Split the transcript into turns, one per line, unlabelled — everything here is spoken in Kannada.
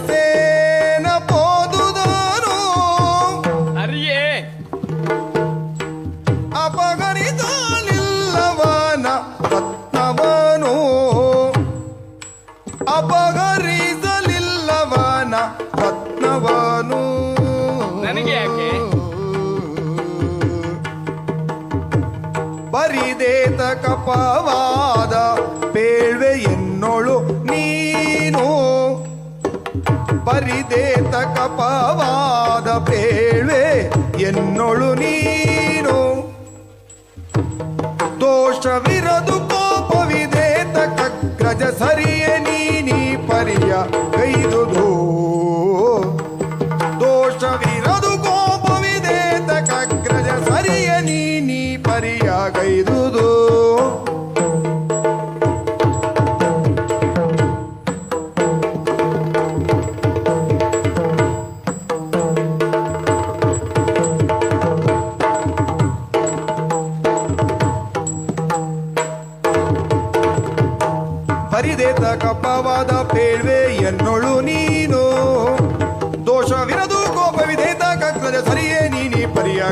அரசேன போதுதானோ அரியே அபகரிதானில்லவான ரத்னவானோ ಅಪಗರಿಸಲಿಲ್ಲವನ ರತ್ನವನು
ನನಗೆ ಯಾಕೆ?
ಬರಿದೇತ ಕಪವಾದ ಬರಿದೇತ ಕಪವಾದ ಪೇಳ್ವೆ ಎನ್ನೊಳು ನೀನು. ದೋಷವಿರದು ಕೋಪವಿದೇತ ಕಗ್ರಜ ಸರಿಯ ನೀನಿ ಪರಿಯ ಕೈದುದು ಪರಿದೇತ ಕಪ್ಪವಾದ ಪೇಳ್ವೆ ಎನ್ನೊಳು ನೀನು. ದೋಷವಿರದು ಕೋಪವಿದೇತ ಕಗ್ರಜ ಸರಿಯೇ ನೀನಿ ಪರಿಯ